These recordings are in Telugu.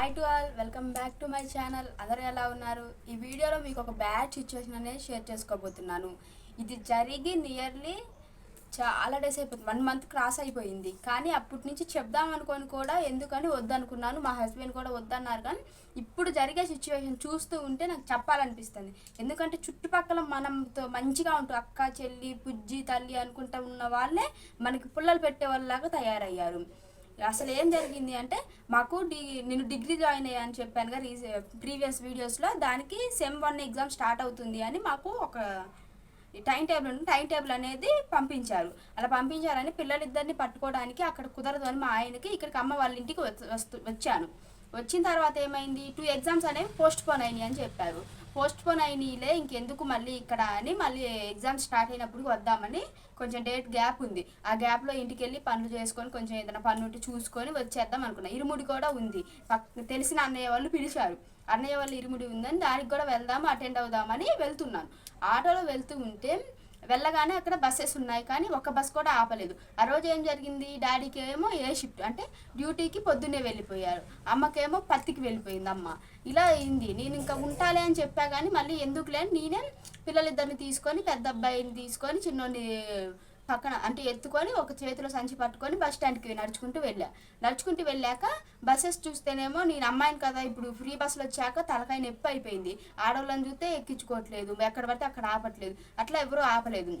Hi to all welcome back to my channel అందరూ ఎలా ఉన్నారు? ఈ వీడియోలో మీకు ఒక బ్యాడ్ సిచ్యువేషన్ అనేది షేర్ చేసుకోబోతున్నాను. ఇది జరిగి నియర్లీ చాలా డేస్ అయిపోతుంది. వన్ మంత్ క్రాస్ అయిపోయింది. కానీ అప్పటి నుంచి చెప్దాం అనుకొని కూడా ఎందుకని వద్దనుకున్నాను. మా హస్బెండ్ కూడా వద్దన్నారు కానీ ఇప్పుడు జరిగే సిచ్యువేషన్ చూస్తూ ఉంటే నాకు చెప్పాలనిపిస్తుంది. ఎందుకంటే చుట్టుపక్కల మనంతో మంచిగా ఉంటాం అక్క చెల్లి పుజ్జి తల్లి అనుకుంటా ఉన్న వాళ్ళే మనకి పుల్లలు పెట్టే వాళ్ళలాగా తయారయ్యారు. అసలు ఏం జరిగింది అంటే మాకు డి నేను డిగ్రీ జాయిన్ అయ్యా అని చెప్పాను కదా ప్రీవియస్ వీడియోస్లో దానికి సెమ్ వన్ ఎగ్జామ్ స్టార్ట్ అవుతుంది అని మాకు ఒక టైం టేబుల్ ఉంది. టైం టేబుల్ అనేది పంపించారు. అలా పంపించారని పిల్లలిద్దరిని పట్టుకోవడానికి అక్కడ కుదరదు అని మా ఆయనకి ఇక్కడికి అమ్మ వాళ్ళ ఇంటికి వస్తు- వచ్చాను. వచ్చిన తర్వాత ఏమైంది? టూ ఎగ్జామ్స్ అనేవి పోస్ట్ పోన్ అయినాయి అని చెప్పారు. పోస్ట్ పోన్ అయినాయిలే ఇంకెందుకు మళ్ళీ ఇక్కడ అని మళ్ళీ ఎగ్జామ్ స్టార్ట్ అయినప్పుడు వద్దామని కొంచెం డేట్ గ్యాప్ ఉంది. ఆ గ్యాప్లో ఇంటికి వెళ్ళి పనులు చేసుకొని కొంచెం ఏదైనా పని ఉంటే చూసుకొని వచ్చేద్దాం అనుకున్నా. ఇరుముడి కూడా ఉంది. తెలిసిన అన్నయ్య వాళ్ళు పిలిచారు. అన్నయ్య వాళ్ళు ఇరుముడి ఉందని దానికి కూడా వెళ్దాం అటెండ్ అవుదామని వెళ్తున్నాను. ఆటోలో వెళ్తూ ఉంటే వెళ్ళగానే అక్కడ బస్సెస్ ఉన్నాయి. కానీ ఒక్క బస్ కూడా ఆపలేదు. ఆ రోజు ఏం జరిగింది? డాడీకి ఏమో ఏ షిఫ్ట్ అంటే డ్యూటీకి పొద్దున్నే వెళ్ళిపోయారు. అమ్మకేమో పత్తికి వెళ్ళిపోయింది అమ్మ. ఇలా అయింది. నేను ఇంకా ఉంటాలే అని చెప్పా కానీ మళ్ళీ ఎందుకు లేని నేనే పిల్లలిద్దరిని తీసుకొని పెద్ద అబ్బాయిని తీసుకొని చిన్నోని పక్కన అంటే ఎత్తుకొని ఒక చేతిలో సంచి పట్టుకొని బస్ స్టాండ్కి నడుచుకుంటూ వెళ్ళా. నడుచుకుంటూ వెళ్ళాక బస్సెస్ చూస్తేనేమో నేను అమ్మాయిని కదా ఇప్పుడు ఫ్రీ బస్సులు వచ్చాక తలకాయ నొప్పి అయిపోయింది. ఆడవాళ్ళని చూస్తే ఎక్కించుకోవట్లేదు ఎక్కడ పడితే అక్కడ ఆపట్లేదు. అట్లా ఎవరూ ఆపలేదు.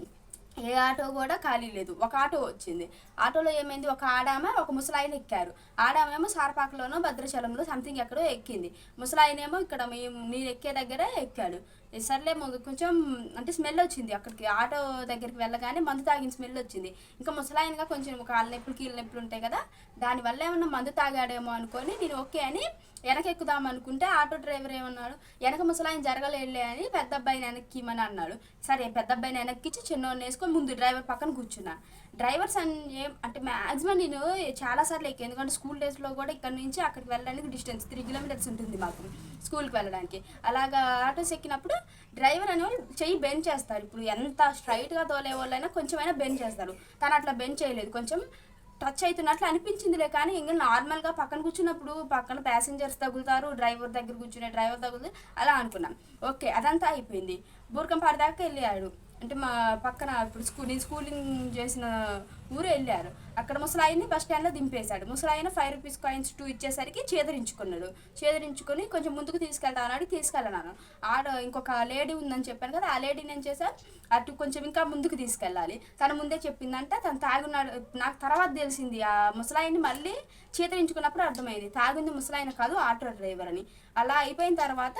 ఏ ఆటో కూడా ఖాళీ లేదు. ఒక ఆటో వచ్చింది. ఆటోలో ఏమైంది? ఒక ఆడామె ఒక ముసలాయన ఎక్కారు. ఆడామేమో సారపాకలోనో భద్రాచలంలో సంథింగ్ ఎక్కడో ఎక్కింది. ముసలాయనేమో ఇక్కడ మేము నేను ఎక్కే దగ్గర ఎక్కాడు. సర్లే ముందు కొంచెం అంటే స్మెల్ వచ్చింది అక్కడికి. ఆటో దగ్గరికి వెళ్ళగానే మందు తాగిన స్మెల్ వచ్చింది. ఇంకా ముసలాయనగా కొంచెం కాళ్ళ నొప్పులు కీళ్ళ నొప్పులు ఉంటాయి కదా దానివల్ల ఏమన్నా మందు తాగాడేమో అనుకొని నేను ఓకే అని వెనకెక్కుదాం అనుకుంటే ఆటో డ్రైవర్ ఏమన్నాడు? వెనక ముసలాయన జరగలేడులే అని పెద్ద అబ్బాయిని వెనక్కిమని అన్నాడు. సరే పెద్ద అబ్బాయిని వెనక్కిచ్చి చిన్నోడిని వేసుకొని ముందు డ్రైవర్ పక్కన కూర్చున్నాను డ్రైవర్స్ అని ఏం అంటే మ్యాక్సిమం నేను చాలాసార్లు ఎక్కి ఎందుకంటే స్కూల్ డేస్లో కూడా ఇక్కడ నుంచి అక్కడికి వెళ్ళడానికి డిస్టెన్స్ త్రీ కిలోమీటర్స్ ఉంటుంది మాకు స్కూల్కి వెళ్ళడానికి. అలాగా ఆటోస్ ఎక్కినప్పుడు డ్రైవర్ అనేవాళ్ళు చెయ్యి బెండ్ చేస్తారు. ఇప్పుడు ఎంత స్ట్రైట్గా తోలే వాళ్ళైనా కొంచెమైనా బెండ్ చేస్తారు. తను అట్లా బెండ్ చేయలేదు. కొంచెం టచ్ అవుతున్నట్లు అనిపించిందిలే కానీ ఇంకా నార్మల్గా పక్కన కూర్చున్నప్పుడు పక్కన ప్యాసింజర్స్ తగులుతారు డ్రైవర్ దగ్గర కూర్చునే డ్రైవర్ తగులుతారు అలా అనుకున్నాం. ఓకే అదంతా అయిపోయింది. బూర్కంపాడు దాకా వెళ్ళాడు. అంటే మా పక్కన ఇప్పుడు స్కూల్ నేను స్కూలింగ్ చేసిన ఊరు వెళ్ళారు. అక్కడ ముసలాయిని బస్ స్టాండ్లో దింపేశాడు. ముసలాయన ఫైవ్ రూపీస్ కాయిన్స్ టూ ఇచ్చేసరికి చేదరించుకున్నాడు. చేదరించుకొని కొంచెం ముందుకు తీసుకెళ్తా అన్నాడు తీసుకెళ్ళనాను. ఆడ ఇంకొక లేడీ ఉందని చెప్పాను కదా ఆ లేడీని ఏం చేశాను అటు కొంచెం ఇంకా ముందుకు తీసుకెళ్ళాలి. తన ముందే చెప్పిందంటే తను తాగున్నాడు. నాకు తర్వాత తెలిసింది ఆ ముసలాయిని మళ్ళీ చేతరించుకున్నప్పుడు అర్థమైంది. తాగింది ముసలాయన కాదు ఆటో డ్రైవర్ అని. అలా అయిపోయిన తర్వాత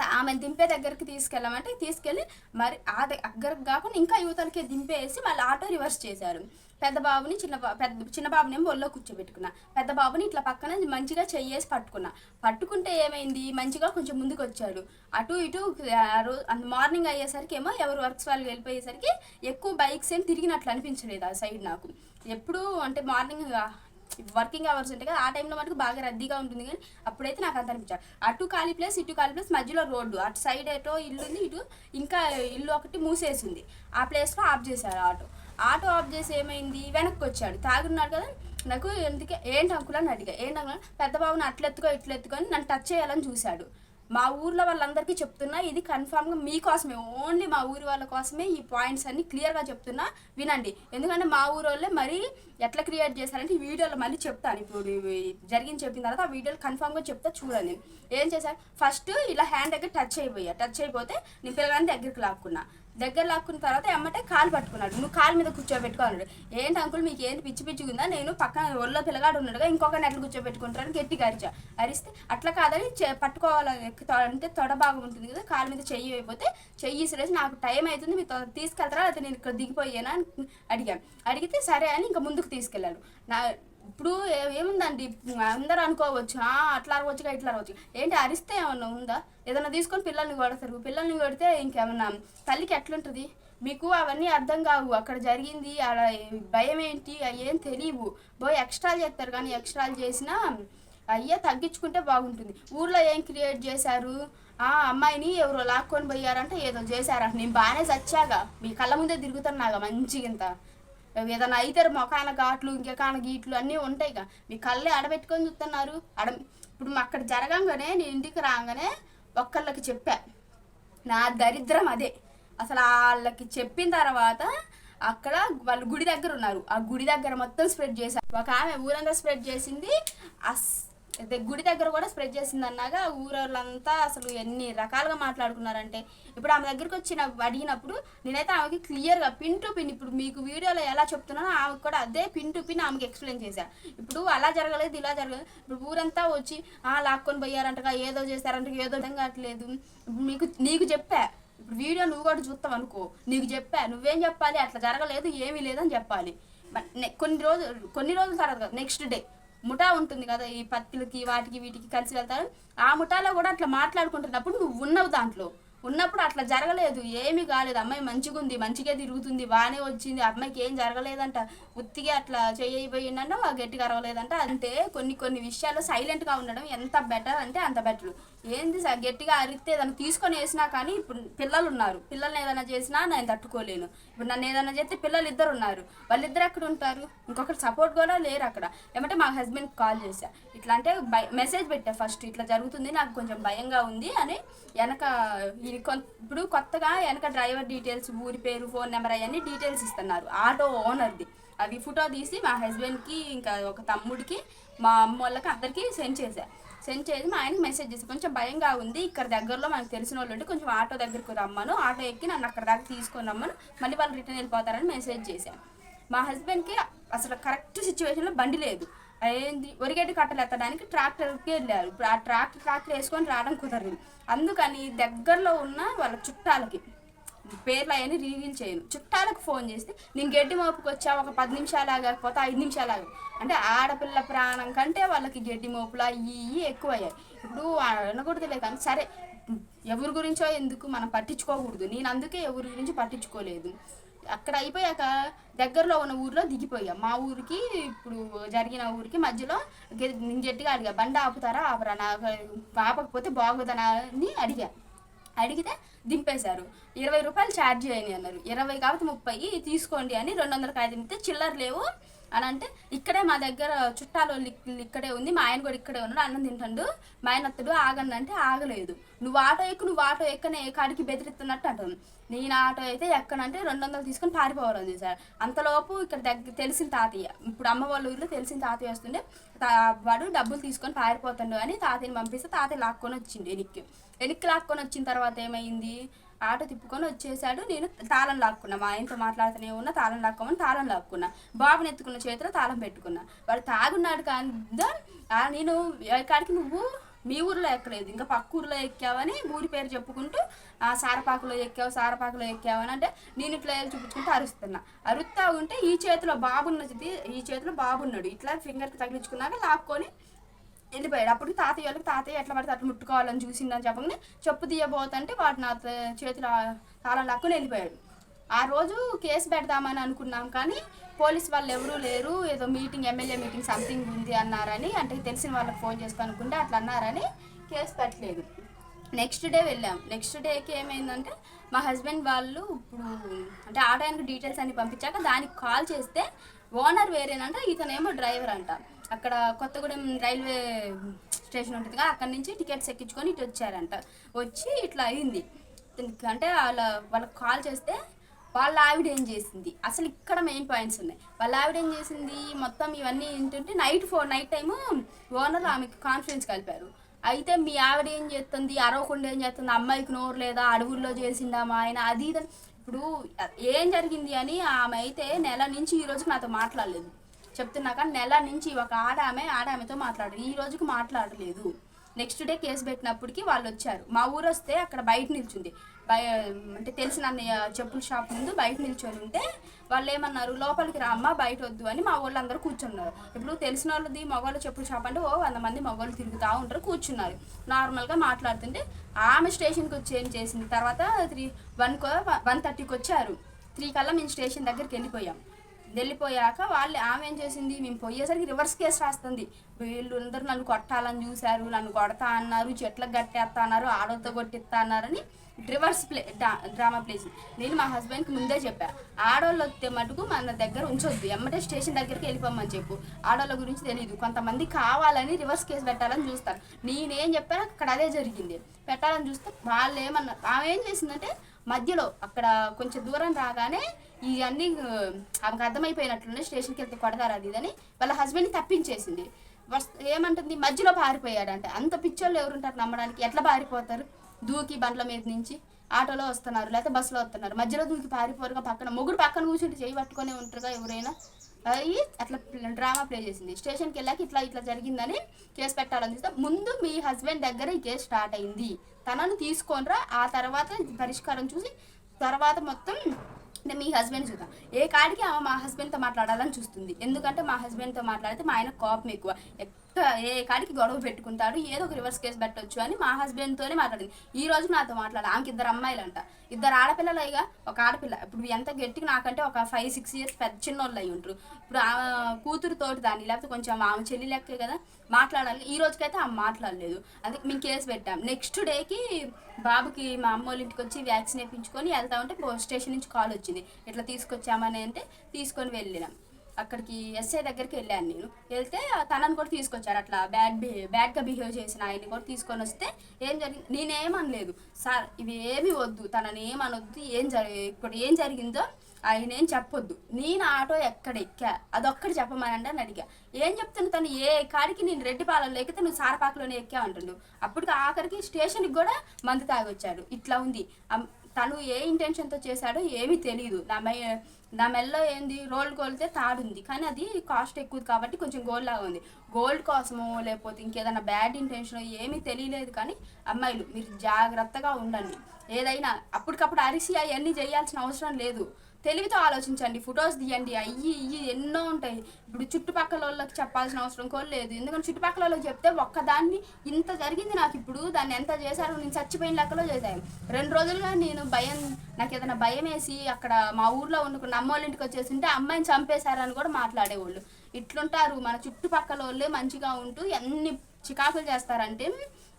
ఆమెను దింపే దగ్గరికి తీసుకెళ్ళామంటే తీసుకెళ్ళి మరి ఆ దగ్గరకు కాకుండా ఇంకా యువతలకే దింపేసి మళ్ళీ ఆటో రివర్స్ చేశారు. పెద్ద బాబుని చిన్న పెద్ద చిన్న బాబుని ఏమో ఒళ్ళో కూర్చోబెట్టుకున్నా. పెద్ద బాబుని ఇట్లా పక్కన మంచిగా చెయ్యేసి పట్టుకున్నా. పట్టుకుంటే ఏమైంది? మంచిగా కొంచెం ముందుకు వచ్చాడు అటు ఇటు అంత మార్నింగ్ అయ్యేసరికి ఏమో ఎవరు వర్క్స్ వాళ్ళు వెళ్ళిపోయేసరికి ఎక్కువ బైక్స్ ఏం తిరిగినట్లు అనిపించలేదు ఆ సైడ్ నాకు. ఎప్పుడు అంటే మార్నింగ్ వర్కింగ్ అవర్స్ ఉంటాయి కదా ఆ టైంలో మటుకు బాగా రద్దీగా ఉంటుంది కానీ అప్పుడైతే నాకు అంత అనిపించాడు అటు ఖాళీ ప్లేస్ ఇటు ఖాళీ ప్లేస్ మధ్యలో రోడ్డు. అటు సైడ్ ఎటో ఇల్లు ఉంది ఇటు ఇంకా ఇల్లు ఒకటి మూసేసింది. ఆ ప్లేస్లో ఆఫ్ చేశారు ఆటో. ఆటో ఆఫ్ చేసి ఏమైంది? వెనక్కి వచ్చాడు. తాగున్నాడు కదా. నాకు ఎందుకే ఏంటి అంకుల్ అని అడిగా. ఏంటి అంకుల్? పెద్ద బాబుని అట్లెత్తుకో ఇట్లెత్తుకొని నన్ను టచ్ చేయాలని చూశాడు. మా ఊర్లో వాళ్ళందరికీ చెప్తున్నా ఇది కన్ఫామ్గా మీకోసమే ఓన్లీ మా ఊరి వాళ్ళ కోసమే ఈ పాయింట్స్ అన్ని క్లియర్గా చెప్తున్నా వినండి. ఎందుకంటే మా ఊరు వాళ్ళే మరీ ఎట్లా క్రియేట్ చేశారంటే ఈ వీడియోలో మళ్ళీ చెప్తాను. ఇప్పుడు జరిగింది చెప్పిన తర్వాత ఆ వీడియోలో కన్ఫామ్గా చెప్తా చూడండి. ఏం చేశారు? ఫస్ట్ ఇలా హ్యాండ్ దగ్గర టచ్ అయిపోయా. టచ్ అయిపోతే నేను పిల్లగాని దగ్గరికి లాక్కున్నా. దగ్గర లాక్కున్న తర్వాత ఎమ్మటే కాలు పట్టుకున్నాడు. నువ్వు కాలు మీద కూర్చోబెట్టుకో ఏంటి అంకుల్ మీకు ఏంటి పిచ్చి పిచ్చిగుందా నేను పక్కన ఒళ్ళో పిల్లగాడు ఉన్నాడుగా ఇంకొకరిని నెట్లు కూర్చోబెట్టుకుంటాను గట్టిగా అరిచా. అరిస్తే అట్లా కాదని చే- అంటే తొడ భాగం ఉంటుంది కదా కాలు మీద చెయ్యి అయిపోతే చెయ్యి ఇసిరేసి నాకు టైం అవుతుంది మీరు తొ- తీసుకెళ్తారా అయితే నేను ఇక్కడ దిగిపోయానా అని అడిగాను. అడిగితే సరే అని ఇంకా ముందుకు తీసుకెళ్ళాడు. నా ఇప్పుడు ఏముందండి? అందరూ అనుకోవచ్చు. అట్లా అరవచ్చుగా ఇట్లా అరవచ్చు ఏంటి అరిస్తే ఏమన్నా ఉందా? ఏదైనా తీసుకొని పిల్లల్ని కొడతారు. పిల్లల్ని కొడితే ఇంకేమన్నా తల్లికి ఎట్లుంటుంది? మీకు అవన్నీ అర్థం కావు. అక్కడ జరిగింది అక్కడ భయం ఏంటి అవి ఏం తెలియవు పోయి ఎక్స్ట్రాలు చేస్తారు కానీ ఎక్స్ట్రాలు చేసినా అయ్యే తగ్గించుకుంటే బాగుంటుంది. ఊర్లో ఏం క్రియేట్ చేశారు? ఆ అమ్మాయిని ఎవరో లాక్కొని పోయారంటే ఏదో చేశారంట. నేను బాగానే చచ్చాగా. మీ కళ్ళ ముందే తిరుగుతున్నాగా మంచిగింత. ఏదైనా అయితే మొఖాన ఘాట్లు ఇంకెకాన గీట్లు అన్నీ ఉంటాయిగా. మీ కళ్ళే అడబెట్టుకొని చూస్తున్నారు అడ ఇప్పుడు అక్కడ జరగంగానే నేను ఇంటికి రాగానే ఒక్కళ్ళకి చెప్పా. నా దరిద్రం అదే. అసలు వాళ్ళకి చెప్పిన తర్వాత అక్కడ వాళ్ళు గుడి దగ్గర ఉన్నారు. ఆ గుడి దగ్గర మొత్తం స్ప్రెడ్ చేశారు. ఒక ఆమె ఊరంతా స్ప్రెడ్ చేసింది. అస్ గుడి దగ్గర కూడా స్ప్రెడ్ చేసింది అన్నాక ఊరోళ్ళంతా అసలు ఎన్ని రకాలుగా మాట్లాడుకున్నారంటే ఇప్పుడు ఆమె దగ్గరికి వచ్చిన అడిగినప్పుడు నేనైతే ఆమెకి క్లియర్గా పిన్ టు పిన్ ఇప్పుడు మీకు వీడియోలో ఎలా చెప్తున్నానో ఆమెకు కూడా అదే పిన్ టు పిన్ ఆమెకి ఎక్స్ప్లెయిన్ చేశాను ఇప్పుడు అలా జరగలేదు ఇలా జరగలేదు. ఇప్పుడు ఊరంతా వచ్చి ఆ లాక్కొని పోయారంటగా ఏదో చేశారంట ఏదో విధంగా కావట్లేదు. మీకు నీకు చెప్పా. ఇప్పుడు వీడియో నువ్వు కూడా చూస్తావు అనుకో. నీకు చెప్పా. నువ్వేం చెప్పాలి? అట్లా జరగలేదు ఏమీ లేదని చెప్పాలి. కొన్ని రోజులు కొన్ని రోజుల తర్వాత నెక్స్ట్ డే ముఠా ఉంటుంది కదా ఈ పత్తిలకి వాటికి వీటికి కలిసి వెళ్తారు. ఆ ముఠాలో కూడా అట్లా మాట్లాడుకుంటున్నప్పుడు నువ్వు ఉన్నావు దాంట్లో. ఉన్నప్పుడు అట్లా జరగలేదు ఏమీ కాలేదు. అమ్మాయి మంచిగా ఉంది మంచిగా తిరుగుతుంది బాగానే వచ్చింది. అమ్మాయికి ఏం జరగలేదంట. ఉత్తిగా అట్లా చేయబోయిందంట గట్టిగా అరవలేదంట. అంటే కొన్ని కొన్ని విషయాలు సైలెంట్గా ఉండడం ఎంత బెటర్ అంటే అంత బెటర్ ఏంది సార్ గట్టిగా అరిస్తే ఏదైనా తీసుకొని వేసినా కానీ ఇప్పుడు పిల్లలు ఉన్నారు పిల్లల్ని ఏదైనా చేసినా నేను తట్టుకోలేను. ఇప్పుడు నన్ను ఏదైనా చేస్తే పిల్లలు ఇద్దరు ఉన్నారు వాళ్ళిద్దరు ఎక్కడ ఉంటారు? ఇంకొకరు సపోర్ట్ కూడా లేరు అక్కడ. ఏమంటే మా హస్బెండ్కి కాల్ చేశా. ఇట్లా అంటే మెసేజ్ పెట్టా ఫస్ట్ ఇట్లా జరుగుతుంది నాకు కొంచెం భయంగా ఉంది అని వెనక ఇప్పుడు కొత్తగా వెనక డ్రైవర్ డీటెయిల్స్ ఊరి పేరు ఫోన్ నెంబర్ అవన్నీ డీటెయిల్స్ ఇస్తున్నారు. ఆటో ఓనర్ది అవి ఫోటో తీసి మా హస్బెండ్కి ఇంకా ఒక తమ్ముడికి మా అమ్మ వాళ్ళకి అందరికీ సెండ్ చేశాను సెండ్ చేసి మా ఆయనకి మెసేజ్ చేసి కొంచెం భయంగా ఉంది ఇక్కడ దగ్గరలో మనకు తెలిసిన వాళ్ళు ఉంటే కొంచెం ఆటో దగ్గరకు రమ్మను ఆటో ఎక్కి నన్ను అక్కడ దాకా తీసుకొని రమ్మను మళ్ళీ వాళ్ళు రిటర్న్ వెళ్ళిపోతారని మెసేజ్ చేశాను. మా హస్బెండ్కి అసలు కరెక్ట్ సిచ్యువేషన్లో బండి లేదు. ఏంది ఒరిగేటి కట్టలు ఎత్తడానికి ట్రాక్టర్కి వెళ్ళారు. ఇప్పుడు ఆ ట్రాక్టర్ ట్రాక్టర్ వేసుకొని రావడం కుదరదు. అందుకని దగ్గరలో ఉన్న వాళ్ళ చుట్టాలకి పేర్లు అవన్నీ రీవీల్ చేయను. చుట్టాలకు ఫోన్ చేస్తే నేను గడ్డి మోపుకి వచ్చా ఒక పది నిమిషాలు ఆగకపోతే ఐదు నిమిషాలు ఆగ అంటే ఆడపిల్ల ప్రాణం కంటే వాళ్ళకి గడ్డి మోపులు అయ్యి ఎక్కువయ్యాయి. ఎక్కువ అయ్యాయి ఇప్పుడు అనకూడదులే కానీ సరే ఎవరి గురించో ఎందుకు మనం పట్టించుకోకూడదు. నేను అందుకే ఎవరి గురించి పట్టించుకోలేదు. అక్కడ అయిపోయాక దగ్గరలో ఉన్న ఊర్లో దిగిపోయా. మా ఊరికి ఇప్పుడు జరిగిన ఊరికి మధ్యలో నేను గట్టిగా అడిగా బండి ఆపుతారా? ఆపరా? నాకు ఆపకపోతే బాగోదనా అని అడిగా. అడిగితే దింపేశారు. ఇరవై రూపాయలు ఛార్జ్ చేయని అన్నారు. ఇరవై కాబట్టి ముప్పై తీసుకోండి అని రెండు వందల కాయ దింపితే చిల్లర లేవు. అని అంటే ఇక్కడే మా దగ్గర చుట్టాలు ఇక్కడే ఉంది మా ఆయన కూడా ఇక్కడే ఉన్నాడు అన్నం తింటాడు మా ఆయన అత్తడు ఆగండి అంటే ఆగలేదు. నువ్వు ఆటో ఎక్కు నువ్వు ఆటో ఎక్కనే కాడికి బెదిరిస్తున్నట్టు అంటాను నేను ఆటో అయితే ఎక్కనంటే రెండు వందలు తీసుకొని పారిపోవాలని సార్. అంతలోపు ఇక్కడ దగ్గర తెలిసిన తాతయ్య ఇప్పుడు అమ్మ వాళ్ళ ఊరిలో తెలిసిన తాతయ్య వస్తుండే వాడు డబ్బులు తీసుకొని పారిపోతాడు అని తాతయ్యని పంపిస్తే తాతయ్య లాక్కొని వచ్చిండు ఎనిక్కి. ఎనిక్కి లాక్కొని వచ్చిన తర్వాత ఏమైంది? ఆటో తిప్పుకొని వచ్చేసాడు. నేను తాళం లాక్కున్నా. మా ఆయనతో మాట్లాడుతూనే ఉన్నా తాళం లాక్కోమని తాళం లాక్కున్నా. బాబుని ఎత్తుకున్న చేతిలో తాళం పెట్టుకున్నా. వాడు తాగున్నాడు కాదా నేను ఎక్కడికి నువ్వు? మీ ఊర్లో ఎక్కలేదు. ఇంకా పక్క ఊర్లో ఎక్కావని ఊరి పేరు చెప్పుకుంటూ ఆ సారపాకులో ఎక్కావు సారపాకులో ఎక్కావని అంటే నేను ఇట్లా ఏళ్ళు చూపించుకుంటూ అరుస్తున్నా. అరుస్తా ఉంటే ఈ చేతిలో బాబున్నది ఈ చేతిలో బాబున్నాడు. ఇట్లా ఫింగర్కి తగిలించుకున్నాక లాక్కొని వెళ్ళిపోయాడు. అప్పుడు తాతయ్య వాళ్ళకి తాతయ్య ఎట్లా పడితే అట్లా ముట్టుకోవాలని చూసిందని చెప్పగానే చెప్పు తీయబోతుంటే వాడు నా చేతులు చేతిలో తాళం లాక్కుని వెళ్ళిపోయాడు. ఆ రోజు కేసు పెడదామని అనుకున్నాం కానీ పోలీస్ వాళ్ళు ఎవరూ లేరు. ఏదో మీటింగ్ ఎమ్మెల్యే మీటింగ్ సంథింగ్ ఉంది అన్నారని అంటే తెలిసిన వాళ్ళకి ఫోన్ చేసి అనుకుంటే అట్లా అన్నారని కేసు పెట్టలేదు. నెక్స్ట్ డే వెళ్ళాం. నెక్స్ట్ డేకి ఏమైందంటే మా హస్బెండ్ వాళ్ళు ఇప్పుడు అంటే ఆ టైంకి డీటెయిల్స్ అన్ని పంపించాక దానికి కాల్ చేస్తే ఓనర్ వేరేనంట ఇతనేమో డ్రైవర్ అంట. అక్కడ కొత్తగూడెం రైల్వే స్టేషన్ ఉంటుంది కదా అక్కడ నుంచి టికెట్స్ ఎక్కించుకొని ఇటు వచ్చారంట. వచ్చి ఇట్లా అయింది. అంటే వాళ్ళ వాళ్ళకి కాల్ చేస్తే వాళ్ళ ఆవిడ ఏం చేసింది? అసలు ఇక్కడ మెయిన్ పాయింట్స్ ఉన్నాయి. వాళ్ళ ఆవిడ ఏం చేసింది? మొత్తం ఇవన్నీ ఏంటంటే night four night time owner ఆమెకి కాన్ఫరెన్స్ కలిపారు. అయితే మీ ఆవిడ ఏం చేస్తుంది? అరవకుండా ఏం చేస్తుంది? అమ్మాయికి నోరు లేదా? అడవుల్లో చేసిందా మా ఆయన? అది ఇది ఇప్పుడు ఏం జరిగింది అని ఆమె అయితే నెల నుంచి ఈ నాతో మాట్లాడలేదు. చెప్తున్నాక నెల నుంచి ఒక ఆడ ఆమె ఆడ ఆమెతో మాట్లాడరు. ఈ రోజుకి మాట్లాడలేదు. నెక్స్ట్ డే కేసు పెట్టినప్పటికి వాళ్ళు వచ్చారు. మా ఊరు వస్తే అక్కడ బయట నిల్చుంది. బయ అంటే తెలిసిన అన్నయ్య చెప్పుల షాప్ ముందు బయట నిల్చొని ఉంటే వాళ్ళు ఏమన్నారు లోపలికి రామ్మా బయట వద్దు అని మా వాళ్ళు అందరూ కూర్చున్నారు. ఇప్పుడు తెలిసిన వాళ్ళది మగవాళ్ళు చెప్పుల షాప్ అంటే ఓ వంద మంది మగవాళ్ళు తిరుగుతూ ఉంటారు కూర్చున్నారు. నార్మల్గా మాట్లాడుతుంటే ఆమె స్టేషన్కి వచ్చి ఏం చేసింది? తర్వాత త్రీ వన్కో వన్ థర్టీకి వచ్చారు. త్రీ కల్లా మేము స్టేషన్ దగ్గరికి వెళ్ళిపోయాం. వెళ్ళిపోయాక వాళ్ళు ఆమె ఏం చేసింది? మేము పోయేసరికి రివర్స్ కేసు రాస్తుంది. వీళ్ళు అందరూ నన్ను కొట్టాలని చూశారు నన్ను కొడతా అన్నారు చెట్లకు కట్టేస్తా అన్నారు ఆడోతో కొట్టిస్తా అన్నారని రివర్స్ ప్లే డ్రామా ప్లేస్. నేను మా హస్బెండ్కి ముందే చెప్పా ఆడవాళ్ళు వస్తే మటుకు మన దగ్గర ఉంచొద్దు ఎమ్మటే స్టేషన్ దగ్గరికి వెళ్ళిపోమని చెప్పు. ఆడోళ్ళ గురించి తెలియదు కొంతమంది కావాలని రివర్స్ కేసు పెట్టాలని చూస్తారు. నేనేం చెప్పాను అక్కడ అదే జరిగింది. పెట్టాలని చూస్తే వాళ్ళు ఏమన్నారు ఆమె ఏం చేసిందంటే మధ్యలో అక్కడ కొంచెం దూరం రాగానే ఇవన్నీ ఆమెకు అర్థమైపోయినట్లున్నాయి స్టేషన్కి వెళ్తే కొడతారు అది ఇదని వాళ్ళ హస్బెండ్ని తప్పించేసింది. ఏమంటుంది మధ్యలో పారిపోయాడంట. అంత పిచ్చోళ్ళు ఎవరుంటారు నమ్మడానికి? ఎట్లా పారిపోతారు? దూకి బండ్ల మీద నుంచి ఆటోలో వస్తున్నారు లేకపోతే బస్సులో వస్తున్నారు. మధ్యలో దూకి పారిపోరుగా పక్కన మొగుడు పక్కన కూర్చుంటే చేయి పట్టుకొని ఉంటారుగా ఎవరైనా? అవి అట్లా డ్రామా ప్లే చేసింది. స్టేషన్కి వెళ్ళాక ఇట్లా ఇట్లా జరిగిందని కేసు పెట్టాలని చూస్తే ముందు మీ హస్బెండ్ దగ్గర ఈ కేసు స్టార్ట్ అయింది. తనను తీసుకొనిరా ఆ తర్వాత పరిష్కారం చూసి తర్వాత మొత్తం అంటే మీ హస్బెండ్ చూద్దాం. ఏ కాడికి ఆమె మా హస్బెండ్తో మాట్లాడాలని చూస్తుంది. ఎందుకంటే మా హస్బెండ్తో మాట్లాడితే మా ఆయన కోపం ఎక్కువ. ఏ కాడికి గొడవ పెట్టుకుంటాడు ఏదో ఒక రివర్స్ కేసు పెట్టొచ్చు అని మా హస్బెండ్తోనే మాట్లాడింది. ఈ రోజు నాతో మాట్లాడాలి ఆమెకి ఇద్దరు అమ్మాయిలు అంట ఇద్దరు ఆడపిల్లలైగా ఒక ఆడపిల్ల. ఇప్పుడు ఎంత గట్టిగా నాకంటే ఒక ఫైవ్ సిక్స్ ఇయర్స్ పెద్ద చిన్నోళ్ళు అయి ఉంటారు. ఇప్పుడు ఆ కూతురు తోటి దాన్ని లేకపోతే కొంచెం ఆమె చెల్లి లెక్కే కదా మాట్లాడాలి. ఈ రోజుకైతే ఆమె మాట్లాడలేదు. అందుకే మేము కేసు పెట్టాం. నెక్స్ట్ డేకి బాబుకి మా అమ్మ వాళ్ళ ఇంటికి వచ్చి వ్యాక్సిన్ వేయించుకొని వెళ్తా ఉంటే స్టేషన్ నుంచి కాల్ వచ్చింది. ఇట్లా తీసుకొచ్చామని అంటే తీసుకొని వెళ్ళినాం. అక్కడికి ఎస్ఐ దగ్గరికి వెళ్ళాను నేను. వెళ్తే తనని కూడా తీసుకొచ్చారు. అట్లా బ్యాడ్ బిహేవ్ బ్యాడ్గా బిహేవ్ చేసిన ఆయన్ని కూడా తీసుకొని వస్తే ఏం జరిగింది నేనేమనలేదు. సార్ ఇవి ఏమి వద్దు. తనని ఏమనొద్దు. ఏం జరి ఇప్పుడు ఏం జరిగిందో ఆయన ఏం చెప్పొద్దు. నేను ఆటో ఎక్కడ ఎక్కా? అదొక్కటి చెప్పమనండి అని అడిగా. ఏం చెప్తాను తను? ఏ కాడికి నేను రెడ్డిపాలెంలో ఎక్కితే నువ్వు సారపాకలోనే ఎక్కా అంటుండు అప్పటికి ఆఖరికి స్టేషన్కి కూడా మందు తాగొచ్చాడు. ఇట్లా ఉంది. తను ఏ ఇంటెన్షన్తో చేశాడో ఏమీ తెలియదు నా మె నా మెల్లో ఏంది? రోల్డ్ గోల్డ్తే తాడుంది కానీ అది కాస్ట్ ఎక్కువ కాబట్టి కొంచెం గోల్డ్ లాగా ఉంది. గోల్డ్ కోసమో లేకపోతే ఇంకేదైనా బ్యాడ్ ఇంటెన్షన్ ఏమీ తెలియలేదు కానీ అమ్మాయిలు మీరు జాగ్రత్తగా ఉండండి. ఏదైనా అప్పటికప్పుడు అరిసి అవన్నీ చేయాల్సిన అవసరం లేదు. తెలివితో ఆలోచించండి ఫొటోస్ తీయండి అయ్యి ఇయ్యి ఎన్నో ఉంటాయి. ఇప్పుడు చుట్టుపక్కల వాళ్ళకి చెప్పాల్సిన అవసరం కూడా లేదు. ఎందుకంటే చుట్టుపక్కల వాళ్ళకి చెప్తే ఒక్కదాన్ని ఇంత జరిగింది నాకు ఇప్పుడు దాన్ని ఎంత చేశారు నేను చచ్చిపోయిన లెక్కలో చేశాను. రెండు రోజులుగా నేను భయం నాకు ఏదైనా భయం వేసి అక్కడ మా ఊర్లో ఉన్న అమ్మోళ్ళ ఇంటికి వచ్చేసి ఉంటే అమ్మాయిని చంపేశారని కూడా మాట్లాడేవాళ్ళు. ఇట్లుంటారు మన చుట్టుపక్కల వాళ్ళే మంచిగా ఉంటూ ఎన్ని చికాకులు చేస్తారంటే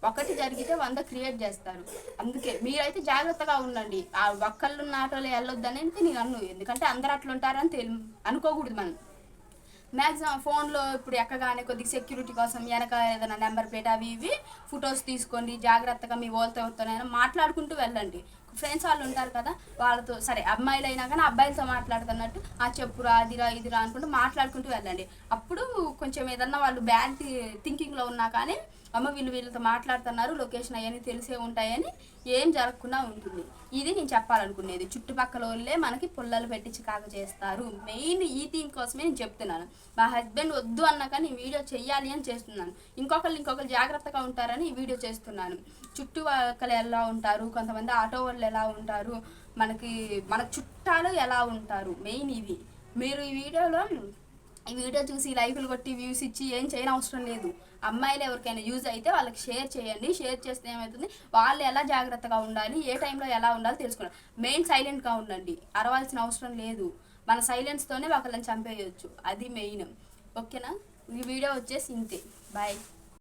ఒకటి జరిగితే వంద క్రియేట్ చేస్తారు. అందుకే మీరైతే జాగ్రత్తగా ఉండండి. ఆ ఒక్కళ్ళు నాటోళ్ళు వెళ్ళొద్దని అయితే నేను అన్ను. ఎందుకంటే అందరు అట్లా ఉంటారని తెలి అనుకోకూడదు మనం. మ్యాక్సిమం ఫోన్లో ఇప్పుడు ఎక్కగానే కొద్దిగా సెక్యూరిటీ కోసం వెనక ఏదైనా నెంబర్ ప్లేట్ అవి ఇవి ఫొటోస్ తీసుకోండి జాగ్రత్తగా మీ వాళ్ళతో ఎవరితోనైనా మాట్లాడుకుంటూ వెళ్ళండి. ఫ్రెండ్స్ వాళ్ళు ఉంటారు కదా వాళ్ళతో సరే అమ్మాయిలు అయినా కానీ అబ్బాయిలతో మాట్లాడుతున్నట్టు ఆ చెప్పురా అదిరా ఇదిరా అనుకుంటూ మాట్లాడుకుంటూ వెళ్ళండి. అప్పుడు కొంచెం ఏదన్నా వాళ్ళు బ్యాడ్ థింకింగ్లో ఉన్నా కానీ అమ్మ వీళ్ళు వీళ్ళతో మాట్లాడుతున్నారు లొకేషన్ అవన్నీ తెలిసే ఉంటాయని ఏం జరగకుండా ఉంటుంది. ఇది నేను చెప్పాలనుకునేది. చుట్టుపక్కల వాళ్ళే మనకి పుల్లలు పెట్టించి కాక చేస్తారు. మెయిన్ ఈ థీమ్ కోసమే నేను చెప్తున్నాను. మా హస్బెండ్ వద్దు అన్నా కానీ వీడియో చెయ్యాలి అని చేస్తున్నాను. ఇంకొకళ్ళు ఇంకొకరు జాగ్రత్తగా ఉంటారని ఈ వీడియో చేస్తున్నాను. చుట్టుపక్కల ఎలా ఉంటారు? కొంతమంది ఆటో వాళ్ళు ఎలా ఉంటారు? మనకి మన చుట్టాలు ఎలా ఉంటారు? మెయిన్ ఇవి. మీరు ఈ వీడియోలో ఈ వీడియో చూసి లైఫ్లు కొట్టి వ్యూస్ ఇచ్చి ఏం చేయని అవసరం లేదు. అమ్మాయిలు ఎవరికైనా యూజ్ అయితే వాళ్ళకి షేర్ చేయండి. షేర్ చేస్తే ఏమవుతుంది? వాళ్ళు ఎలా జాగ్రత్తగా ఉండాలి? ఏ టైంలో ఎలా ఉండాలి తెలుసుకోండి మెయిన్ సైలెంట్గా ఉండండి. అరవాల్సిన అవసరం లేదు. మన సైలెన్స్తోనే ఒకళ్ళని చంపేయచ్చు. అది మెయిన్. ఓకేనా? ఈ వీడియో వచ్చేసి ఇంతే. బాయ్.